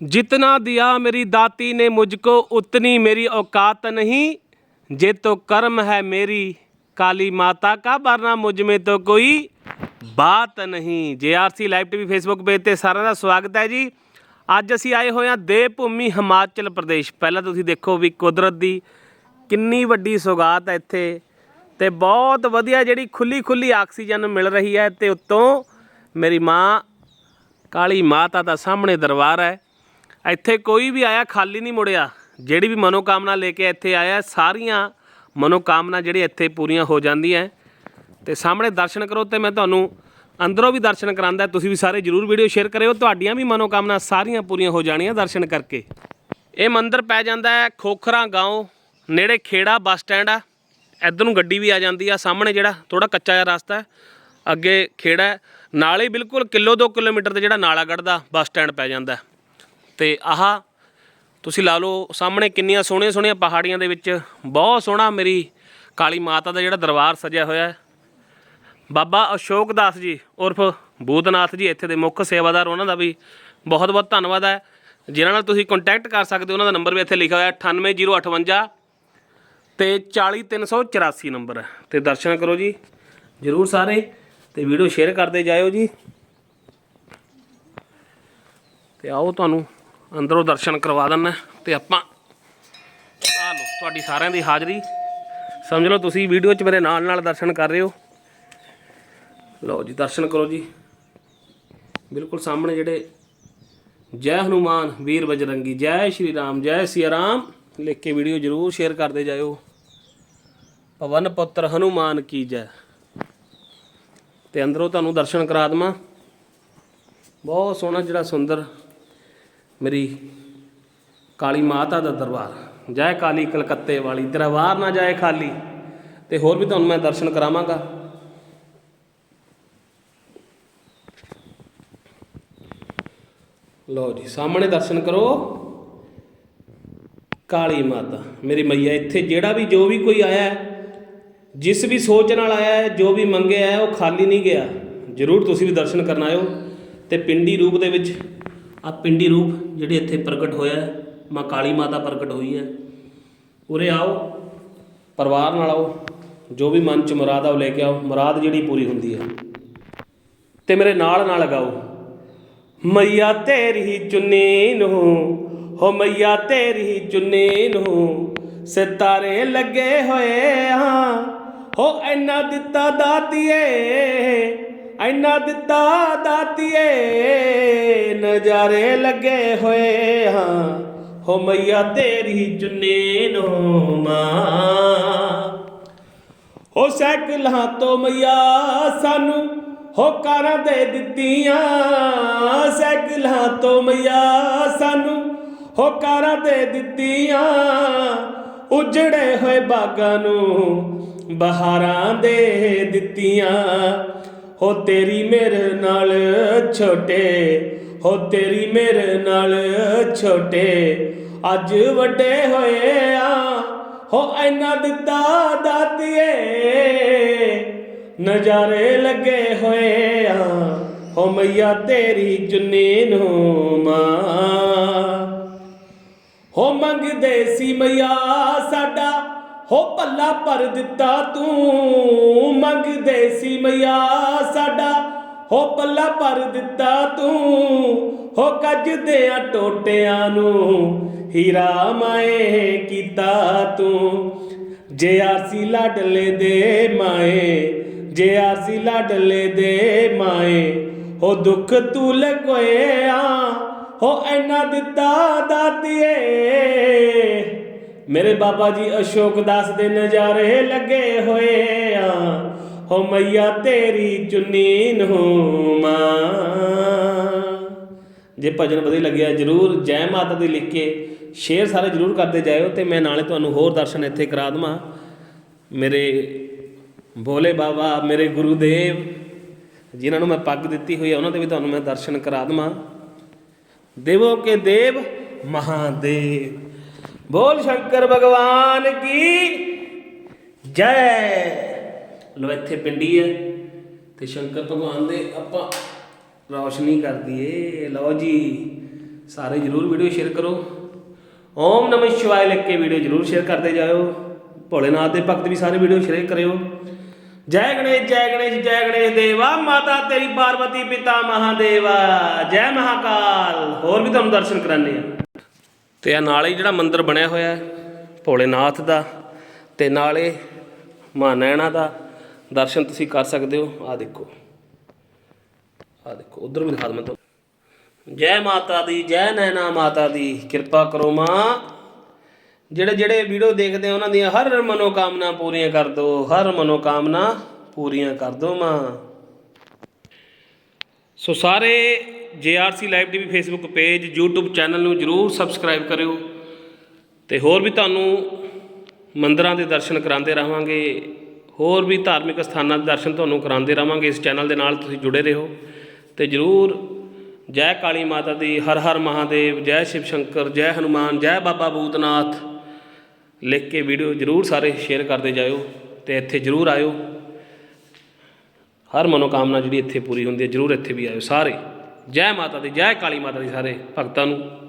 जितना दिया मेरी दाती ने मुझको उतनी मेरी औकात नहीं जे तो कर्म है मेरी काली माता का वरना मुझ में तो कोई ਬਾਤ ਨਹੀਂ JRC live TV Facebook page ਤੇ ਸਾਰਿਆਂ ਦਾ ਸਵਾਗਤ ਹੈ ਜੀ ਅੱਜ ਅਸੀਂ ਆਏ ਹੋਏ ਹਾਂ ਦੇਵ ਭੂਮੀ ਹਿਮਾਚਲ ਪ੍ਰਦੇਸ਼ ਪਹਿਲਾਂ ਤੁਸੀਂ ਦੇਖੋ ਵੀ ਕੁਦਰਤ ਦੀ ਕਿੰਨੀ ਵੱਡੀ ਸੌਗਾਤ ਹੈ ਇੱਥੇ ਤੇ ਬਹੁਤ ਵਧੀਆ ਜਿਹੜੀ ਖੁੱਲੀ ਖੁੱਲੀ ਆਕਸੀਜਨ ਮਿਲ ਰਹੀ ਹੈ ਤੇ ਉੱਤੋਂ ਮੇਰੀ ਮਾਂ ਕਾਲੀ ਮਾਤਾ ਦਾ ਸਾਹਮਣੇ ਦਰਬਾਰ ਹੈ ਇੱਥੇ ਕੋਈ ਵੀ ਆਇਆ, ਖਾਲੀ ਨਹੀਂ ਮੁੜਿਆ। ਜਿਹੜੀ ਵੀ ਮਨੋਕਾਮਨਾ ਲੈ ਕੇ ਇੱਥੇ ਆਇਆ, ਸਾਰੀਆਂ ਮਨੋਕਾਮਨਾ ਜਿਹੜੀ ਇੱਥੇ ਪੂਰੀਆਂ ਹੋ ਜਾਂਦੀਆਂ ਤੇ ਸਾਹਮਣੇ ਦਰਸ਼ਨ ਕਰੋ ਤੇ ਮੈਂ ਤੁਹਾਨੂੰ ਅੰਦਰੋਂ ਵੀ ਦਰਸ਼ਨ ਕਰਾਂਦਾ ਤੁਸੀਂ ਵੀ ਸਾਰੇ ਜਰੂਰ ਵੀਡੀਓ ਸ਼ੇਅਰ ਕਰਿਓ। ਤੁਹਾਡੀਆਂ ਵੀ ਮਨੋਕਾਮਨਾ ਸਾਰੀਆਂ ਪੂਰੀਆਂ ਹੋ ਜਾਣੀਆਂ ਦਰਸ਼ਨ ਕਰਕੇ। ਇਹ ਮੰਦਿਰ ਪੈ ਜਾਂਦਾ ਹੈ, ਖੋਖਰਾ ਗਾঁव ਨੇੜੇ ਖੇੜਾ ਬੱਸ ਸਟੈਂਡ ਆ। ਇੱਧਰ ਨੂੰ ਗੱਡੀ ਵੀ ਆ ਜਾਂਦੀ ਆ, ਸਾਹਮਣੇ ਜਿਹੜਾ ਥੋੜਾ ਕੱਚਾ ਜਿਹਾ ਰਸਤਾ ਅੱਗੇ ਖੇੜਾ ਨਾਲ ਹੀ ਬਿਲਕੁਲ ਕਿਲੋ 2 ਕਿਲੋਮੀਟਰ ਤੇ ਜਿਹੜਾ ਨਾਲਾਗੜ੍ਹ ਦਾ ਬੱਸ ਸਟੈਂਡ ਪੈ ਜਾਂਦਾ ਤੇ ਆਹ ਤੁਸੀਂ ਲਾ ਲਓ ਸਾਹਮਣੇ ਕਿੰਨੀਆਂ ਸੋਹਣੀਆਂ ਸੋਹਣੀਆਂ ਪਹਾੜੀਆਂ ਦੇ ਵਿੱਚ ਬਹੁਤ ਸੋਹਣਾ ਮੇਰੀ ਕਾਲੀ ਮਾਤਾ ਦਾ ਜਿਹੜਾ ਦਰਬਾਰ ਸਜਿਆ ਹੋਇਆ ਹੈ। ਬਾਬਾ ਅਸ਼ੋਕ ਦਾਸ ਜੀ ਉਰਫ ਬੂਦਨਾਥ ਜੀ ਇੱਥੇ ਦੇ ਮੁੱਖ ਸੇਵਾਦਾਰ ਉਹਨਾਂ ਦਾ ਵੀ ਬਹੁਤ ਬਹੁਤ ਧੰਨਵਾਦ ਹੈ। ਜਿਨ੍ਹਾਂ ਨਾਲ ਤੁਸੀਂ ਕੰਟੈਕਟ ਕਰ ਸਕਦੇ ਹੋ, ਉਹਨਾਂ ਦਾ ਨੰਬਰ ਵੀ ਇੱਥੇ ਲਿਖਿਆ ਹੋਇਆ 98058 ਤੇ 40384 ਨੰਬਰ ਹੈ। ਤੇ ਦਰਸ਼ਨ ਕਰੋ ਜੀ, ਜਰੂਰ ਸਾਰੇ ਤੇ ਵੀਡੀਓ ਸ਼ੇਅਰ ਕਰਦੇ ਜਾਇਓ ਜੀ। ਤੇ ਆਓ ਤੁਹਾਨੂੰ ਅੰਦਰੋਂ ਦਰਸ਼ਨ ਕਰਵਾ ਦਿੰਨਾ ਤੇ ਆਪਾਂ ਆ ਲਓ, ਤੁਹਾਡੀ ਸਾਰਿਆਂ ਦੀ ਹਾਜ਼ਰੀ। ਸਮਝ ਲਓ ਤੁਸੀਂ ਵੀਡੀਓ 'ਚ ਮੇਰੇ ਨਾਲ ਨਾਲ ਦਰਸ਼ਨ ਕਰ ਰਹੇ ਹੋ। ਲਓ ਜੀ, ਦਰਸ਼ਨ ਕਰੋ ਜੀ। ਬਿਲਕੁਲ ਸਾਹਮਣੇ ਜਿਹੜੇ ਜੈ ਹਨੂਮਾਨ ਵੀਰ ਬਜਰੰਗੀ, ਜੈ ਸ਼੍ਰੀ ਰਾਮ, ਜੈ ਸਿਆ ਰਾਮ। ਲਿਖ ਕੇ ਵੀਡੀਓ ਜਰੂਰ ਸ਼ੇਅਰ ਕਰਦੇ ਜਾਇਓ। ਪਵਨ ਪੁੱਤਰ ਹਨੂਮਾਨ ਕੀ ਜੈ। ਤੇ ਅੰਦਰੋਂ ਤੁਹਾਨੂੰ ਦਰਸ਼ਨ ਕਰਾ ਦਵਾਂ। ਬਹੁਤ ਸੋਹਣਾ ਜਿਹੜਾ ਸੁੰਦਰ ਮੇਰੀ ਕਾਲੀ ਮਾਤਾ ਦਾ ਦਰਬਾਰ। ਜੈ ਕਾਲੀ ਕਲਕੱਤੇ ਵਾਲੀ, ਦਰਬਾਰ ਨਾ ਜਾਏ ਖਾਲੀ, ਤੇ ਹੋਰ ਵੀ ਤੁਹਾਨੂੰ ਮੈਂ ਦਰਸ਼ਨ ਕਰਾਵਾਂਗਾ। ਲਓ ਜੀ, ਸਾਹਮਣੇ ਦਰਸ਼ਨ ਕਰੋ। ਕਾਲੀ ਮਾਤਾ, ਮੇਰੀ ਮਈਆ, ਇੱਥੇ ਜਿਹੜਾ ਵੀ ਜੋ ਵੀ ਕੋਈ ਆਇਆ ਜਿਸ ਵੀ ਸੋਚ ਨਾਲ ਆਇਆ ਜੋ ਵੀ ਮੰਗਿਆ ਉਹ ਖਾਲੀ ਨਹੀਂ ਗਿਆ। ਜਰੂਰ ਤੁਸੀਂ ਵੀ ਦਰਸ਼ਨ ਕਰਨ ਆਇਓ, ਤੇ ਪਿੰਡੀ ਰੂਪ ਦੇ ਵਿੱਚ ਆ ਪਿੰਡੀ ਰੂਪ ਜਿਹੜੇ ਇੱਥੇ ਪ੍ਰਗਟ ਹੋਇਆ ਮਾਂ ਕਾਲੀ ਮਾਤਾ ਪ੍ਰਗਟ ਹੋਈ ਹੈ। ਉਰੇ ਆਓ, ਪਰਿਵਾਰ ਨਾਲ ਆਓ, ਜੋ ਵੀ ਮਨ ਚ ਮੁਰਾਦ ਆ ਉਹ ਲੈ ਕੇ ਆਓ, ਮੁਰਾਦ ਜਿਹੜੀ ਪੂਰੀ ਹੁੰਦੀ ਹੈ। ਤੇ ਮੇਰੇ ਨਾਲ ਨਾਲ ਗਾਓ, ਮਈਆ ਤੇਰੀ ਚੁੰਨੀ ਨੂੰ, ਹੋ ਮਈਆ ਤੇਰੀ ਚੁੰਨੀ ਨੂੰ, ਸਿਤਾਰੇ ਲੱਗੇ ਹੋਏ ਆ ਹੋ ਐਨਾ ਦਿੱਤਾ ਦਾਤੀਏ ਐਨਾ ਦਿੱਤਾ ਦਾਤੀਏ, ਨਜ਼ਾਰੇ ਲੱਗੇ ਹੋਏ ਹਾਂ। ਹੋ ਮਈਆ, ਤੇਰੀ ਚੁੰਨੀ ਨੂੰ ਮਾਂ। ਹੋ ਸਾਈਕਲਾਂ ਤੋਂ ਮਈਆ ਸਾਨੂੰ ਹੋ ਕਾਰਾਂ ਦੇ ਦਿੱਤੀਆਂ। ਸਾਈਕਲਾਂ ਤੋਂ ਮਈਆ ਸਾਨੂੰ ਹੋ ਕਾਰਾਂ ਦੇ ਦਿੱਤੀਆਂ। ਉਜੜੇ ਹੋਏ ਬਾਗਾਂ ਨੂੰ ਬਹਾਰਾਂ ਦੇ ਦਿੱਤੀਆਂ। ਹੋ ਤੇਰੀ ਮੇਰੇ ਨਾਲ ਛੋਟੇ, ਹੋ ਤੇਰੀ ਮੇਰੇ ਨਾਲ ਛੋਟੇ। ਅੱਜ ਵੱਡੇ ਹੋਏ ਆ, ਹੋ ਐਨਾ ਦਿੱਤਾ ਦਾਤੀਏ। ਨਜ਼ਾਰੇ ਲੱਗੇ ਹੋਏ ਆ, ਹੋ ਮਈਆ ਤੇਰੀ ਚੁੰਨੀ ਨੂੰ ਮਾਂ। ਹੋ ਮੰਗਦੇ ਸੀ ਮਈਆ ਸਾਡਾ ਹੋ ਭੱਲਾ ਭਰ ਦਿੱਤਾ ਤੂੰ, ਮੰਗਦੇ ਸੀ ਮਈਆ ਸਾਡਾ। ਹੋ ਪੱਲਾ ਭਰ ਦਿੱਤਾ ਤੂੰ, ਹੋ ਕੱਜਦੇ ਆ ਟੋਟਿਆਂ ਨੂੰ, ਹੀਰਾ ਮਾਏ ਕੀਤਾ ਤੂੰ। ਜੇ ਆਸੀ ਲਾਡਲੇ ਦੇ ਮਾਏ, ਜੇ ਆਸੀ ਲਾਡਲੇ ਦੇ ਮਾਏ, ਹੋ ਦੁੱਖ ਤੂੰ ਲਗੋਇਆ ਹੋ ਐਨਾ ਦਿੱਤਾ ਦਾਤੀਏ। ਮੇਰੇ ਬਾਬਾ ਜੀ ਅਸ਼ੋਕ ਦਾਸ ਦੇ ਨਜ਼ਾਰੇ ਲੱਗੇ ਹੋਏ ਆ। ਹੋ ਮਈਆ, ਤੇਰੀ ਚੁੰਨੀ ਨੂੰ ਮਾਂ ਜੇ ਭਜਨ ਵਧੀਆ ਲੱਗਿਆ, ਜਰੂਰ ਜੈ ਮਾਤਾ ਦੀ ਲਿਖ ਕੇ ਸ਼ੇਅਰ ਸਾਰੇ ਜਰੂਰ ਕਰਦੇ ਜਾਇਓ ਤੇ ਮੈਂ ਨਾਲੇ ਤੁਹਾਨੂੰ ਹੋਰ ਦਰਸ਼ਨ ਇੱਥੇ ਕਰਾ ਦਵਾਂ। ਮੇਰੇ ਭੋਲੇ ਬਾਬਾ, ਮੇਰੇ ਗੁਰੂਦੇਵ, ਜਿਨ੍ਹਾਂ ਨੂੰ ਮੈਂ ਪੱਗ ਦਿੱਤੀ ਹੋਈ ਹੈ ਉਹਨਾਂ ਦੇ ਵੀ ਤੁਹਾਨੂੰ ਮੈਂ ਦਰਸ਼ਨ ਕਰਾ ਦਵਾਂ। ਦੇਵੋ ਕੇ ਦੇਵ, ਮਹਾਦੇਵ। ਬੋਲ ਸ਼ੰਕਰ ਭਗਵਾਨ ਕੀ? ਜੈ। ਲੋ ਇੱਥੇ ਪਿੰਡੀ ਹੈ ਤੇ ਸ਼ੰਕਰ ਭਗਵਾਨ ਦੇ ਆਪਾਂ ਰੌਸ਼ਨੀ ਕਰ ਦਈਏ। ਲਓ ਜੀ, ਸਾਰੇ ਜਰੂਰ ਵੀਡੀਓ ਸ਼ੇਅਰ ਕਰੋ। ਓਮ ਨਮঃ ਸ਼ਿਵਾਏ ਲਿਖ ਕੇ ਵੀਡੀਓ ਜਰੂਰ ਸ਼ੇਅਰ ਕਰਦੇ ਜਾਇਓ। ਭੋਲੇਨਾਥ ਦੇ ਭਗਤ ਵੀ ਸਾਰੇ ਵੀਡੀਓ ਸ਼ੇਅਰ ਕਰਿਓ। ਜੈ ਗਣੇਸ਼ ਜੈ ਗਣੇਸ਼ ਜੈ ਗਣੇਸ਼ ਦੇਵਾ, ਮਾਤਾ ਤੇਰੀ ਪਾਰਵਤੀ ਪਿਤਾ ਮਹਾਦੇਵਾ। ਜੈ ਮਹਾਕਾਲ। ਹੋਰ ਵੀ ਤੁਹਾਨੂੰ ਦਰਸ਼ਨ ਕਰਾਣੇ ਆ ਤੇ ਆ ਨਾਲੇ ਜਿਹੜਾ ਮੰਦਿਰ ਬਣਿਆ ਹੋਇਆ ਹੈ, ਭੋਲੇਨਾਥ ਦਾ ਤੇ ਨਾਲੇ ਮਾਂ ਨੈਣਾ ਦਾ ਦਰਸ਼ਨ ਤੁਸੀਂ ਕਰ ਸਕਦੇ ਹੋ। ਆ ਦੇਖੋ। ਆ ਦੇਖੋ, ਉਧਰ ਵੀ ਦਿਖਾ ਦਵਾਂ ਤੁਹਾਨੂੰ। ਜੈ ਮਾਤਾ ਦੀ, ਜੈ ਨੈਣਾ ਮਾਤਾ ਦੀ ਕਿਰਪਾ ਕਰੋ ਮਾਂ। ਜਿਹੜੇ ਜਿਹੜੇ ਵੀਡੀਓ ਦੇਖਦੇ ਆ ਉਹਨਾਂ ਦੀਆਂ ਹਰ ਮਨੋਕਾਮਨਾ ਪੂਰੀਆਂ ਕਰ ਦੋ ਹਰ ਮਨੋਕਾਮਨਾ ਪੂਰੀਆਂ ਕਰ ਦੋ ਮਾਂ। ਸੋ ਸਾਰੇ JRC live TV Facebook page, YouTube channel ਨੂੰ ਜਰੂਰ ਸਬਸਕ੍ਰਾਈਬ ਕਰਿਓ ਤੇ ਹੋਰ ਵੀ ਤੁਹਾਨੂੰ ਮੰਦਰਾਂ ਦੇ ਦਰਸ਼ਨ ਕਰਾਉਂਦੇ ਰਹਾਂਗੇ, ਹੋਰ ਵੀ ਧਾਰਮਿਕ ਸਥਾਨਾਂ ਦੇ ਦਰਸ਼ਨ ਤੁਹਾਨੂੰ ਕਰਾਉਂਦੇ ਰਹਾਂਗੇ, ਇਸ ਚੈਨਲ ਦੇ ਨਾਲ ਤੁਸੀਂ ਜੁੜੇ ਰਹੋ ਤੇ ਜਰੂਰ ਜੈ ਕਾਲੀ ਮਾਤਾ ਦੀ, ਹਰ ਹਰ ਮਹਾਦੇਵ, ਜੈ ਸ਼ਿਵ ਸ਼ੰਕਰ, ਜੈ ਹਨੂਮਾਨ, ਜੈ ਬਾਬਾ ਭੂਤਨਾਥ ਲਿਖ ਕੇ ਵੀਡੀਓ ਜਰੂਰ ਸਾਰੇ ਸ਼ੇਅਰ ਕਰਦੇ ਜਾਇਓ ਤੇ ਇੱਥੇ ਜਰੂਰ ਆਇਓ। ਹਰ ਮਨੋਕਾਮਨਾ ਜਿਹੜੀ ਇੱਥੇ ਪੂਰੀ ਹੁੰਦੀ ਹੈ, ਜਰੂਰ ਇੱਥੇ ਵੀ ਆਇਓ ਸਾਰੇ। ਜੈ ਮਾਤਾ ਦੀ, ਜੈ ਕਾਲੀ ਮਾਤਾ ਦੀ ਸਾਰੇ ਭਗਤਾਂ ਨੂੰ।